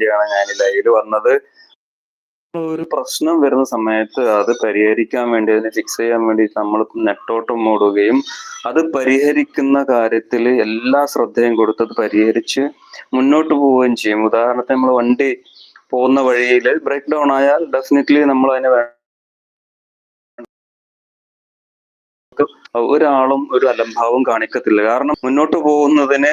വേണ്ടിയാണ് ഞാൻ ലൈവിൽ വന്നത്. ഒരു പ്രശ്നം വരുന്ന സമയത്ത് അത് പരിഹരിക്കാൻ വേണ്ടി അതിനെ ഫിക്സ് ചെയ്യാൻ വേണ്ടി നമ്മൾ നെട്ടോട്ടം മൂടുകയും അത് പരിഹരിക്കുന്ന കാര്യത്തിൽ എല്ലാ ശ്രദ്ധയും കൊടുത്ത് അത് പരിഹരിച്ച് മുന്നോട്ട് പോവുകയും ചെയ്യും. ഉദാഹരണത്തിന് നമ്മൾ വണ്ടി പോകുന്ന വഴിയിൽ ബ്രേക്ക് ഡൗൺ ആയാൽ ഡെഫിനറ്റ്ലി നമ്മൾ അതിനെ ഒരാളും ഒരു അലംഭാവം കാണിക്കത്തില്ല. കാരണം മുന്നോട്ട് പോകുന്നതിന്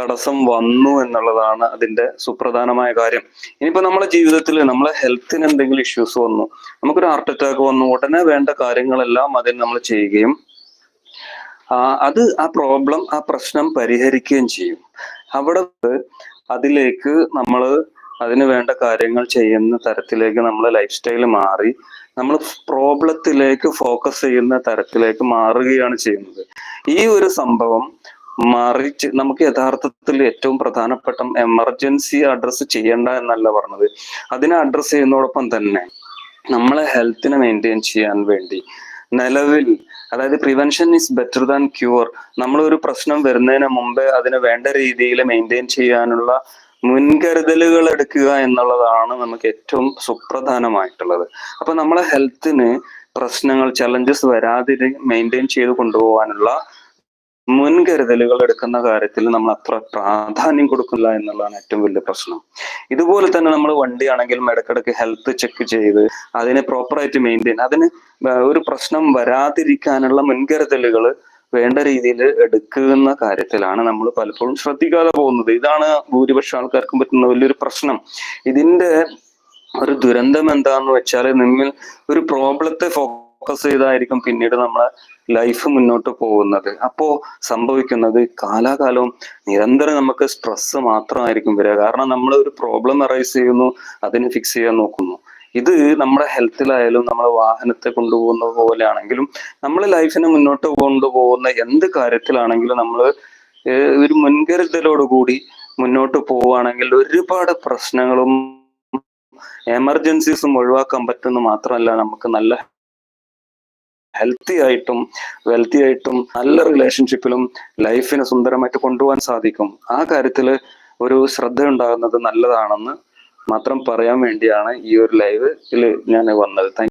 തടസ്സം വന്നു എന്നുള്ളതാണ് അതിന്റെ സുപ്രധാനമായ കാര്യം. ഇനിയിപ്പോ നമ്മളെ ജീവിതത്തിൽ നമ്മളെ ഹെൽത്തിന് എന്തെങ്കിലും ഇഷ്യൂസ് വന്നു നമുക്കൊരു ഹാർട്ട് അറ്റാക്ക് വന്നു ഉടനെ വേണ്ട കാര്യങ്ങളെല്ലാം അതിന് നമ്മൾ ചെയ്യുകയും അത് ആ പ്രോബ്ലം ആ പ്രശ്നം പരിഹരിക്കുകയും ചെയ്യും. അവിടെ അതിലേക്ക് നമ്മൾ അതിന് വേണ്ട കാര്യങ്ങൾ ചെയ്യുന്ന തരത്തിലേക്ക് നമ്മളെ ലൈഫ് സ്റ്റൈൽ മാറി നമ്മൾ പ്രോബ്ലത്തിലേക്ക് ഫോക്കസ് ചെയ്യുന്ന തരത്തിലേക്ക് മാറുകയാണ് ചെയ്യുന്നത്. ഈ ഒരു സംഭവം മറിച്ച് നമുക്ക് യഥാർത്ഥത്തിൽ ഏറ്റവും പ്രധാനപ്പെട്ട എമർജൻസി അഡ്രസ്സ് ചെയ്യേണ്ട എന്നല്ല പറഞ്ഞത്. അതിനെ അഡ്രസ്സ് ചെയ്യുന്നതോടൊപ്പം തന്നെ നമ്മളെ ഹെൽത്തിനെ മെയിന്റെയിൻ ചെയ്യാൻ വേണ്ടി നിലവിൽ അതായത് prevention is better than cure നമ്മൾ ഒരു പ്രശ്നം വരുന്നതിന് മുമ്പേ അതിനെ വേണ്ട രീതിയിൽ മെയിന്റെയിൻ ചെയ്യാനുള്ള മുൻകരുതലുകൾ എടുക്കുക എന്നുള്ളതാണ് നമുക്ക് ഏറ്റവും സുപ്രധാനമായിട്ടുള്ളത്. അപ്പൊ നമ്മളെ ഹെൽത്തിന് പ്രശ്നങ്ങൾ ചലഞ്ചസ് വരാതിരി മെയിന്റെയിൻ ചെയ്ത് കൊണ്ടുപോകാനുള്ള മുൻകരുതലുകൾ എടുക്കുന്ന കാര്യത്തിൽ നമ്മൾ അത്ര പ്രാധാന്യം കൊടുക്കില്ല എന്നുള്ളതാണ് ഏറ്റവും വലിയ പ്രശ്നം. ഇതുപോലെ തന്നെ നമ്മൾ വണ്ടിയാണെങ്കിലും ഇടക്കിടക്ക് ഹെൽത്ത് ചെക്ക് ചെയ്ത് അതിനെ പ്രോപ്പറായിട്ട് മെയിന്റെയിൻ അതിന് ഒരു പ്രശ്നം വരാതിരിക്കാനുള്ള മുൻകരുതലുകൾ വേണ്ട രീതിയിൽ എടുക്കുന്ന കാര്യത്തിലാണ് നമ്മൾ പലപ്പോഴും ശ്രദ്ധിക്കാതെ പോകുന്നത്. ഇതാണ് ഭൂരിപക്ഷം ആൾക്കാർക്കും പറ്റുന്ന വലിയൊരു പ്രശ്നം. ഇതിന്റെ ഒരു ദുരന്തം എന്താന്ന് വെച്ചാൽ നിങ്ങൾ ഒരു പ്രോബ്ലത്തെ ഫോക്കസ് ചെയ്തായിരിക്കും പിന്നീട് നമ്മളെ ലൈഫ് മുന്നോട്ട് പോകുന്നത്. അപ്പോ സംഭവിക്കുന്നത് കാലാകാലവും നിരന്തരം നമുക്ക് സ്ട്രെസ് മാത്രമായിരിക്കും വരിക. കാരണം നമ്മൾ ഒരു പ്രോബ്ലം അറൈസ് ചെയ്യുന്നു അതിനെ ഫിക്സ് ചെയ്യാൻ നോക്കുന്നു. ഇത് നമ്മുടെ ഹെൽത്തിലായാലും നമ്മളെ വാഹനത്തെ കൊണ്ടുപോകുന്ന പോലെയാണെങ്കിലും നമ്മളെ ലൈഫിനെ മുന്നോട്ട് കൊണ്ടുപോകുന്ന എന്ത് കാര്യത്തിലാണെങ്കിലും നമ്മൾ ഒരു മുൻകരുതലോടുകൂടി മുന്നോട്ട് പോവുകയാണെങ്കിൽ ഒരുപാട് പ്രശ്നങ്ങളും എമർജൻസീസും ഒഴിവാക്കാൻ പറ്റുന്ന മാത്രമല്ല നമുക്ക് നല്ല ഹെൽത്തി ആയിട്ടും വെൽത്തി ആയിട്ടും നല്ല റിലേഷൻഷിപ്പിലും ലൈഫിനെ സുന്ദരമായിട്ട് കൊണ്ടുപോകാൻ സാധിക്കും. ആ കാര്യത്തിൽ ഒരു ശ്രദ്ധ ഉണ്ടാകുന്നത് നല്ലതാണെന്ന് മാത്രം പറയാൻ വേണ്ടിയാണ് ഈ ഒരു ലൈവിൽ ഞാൻ വന്നത്.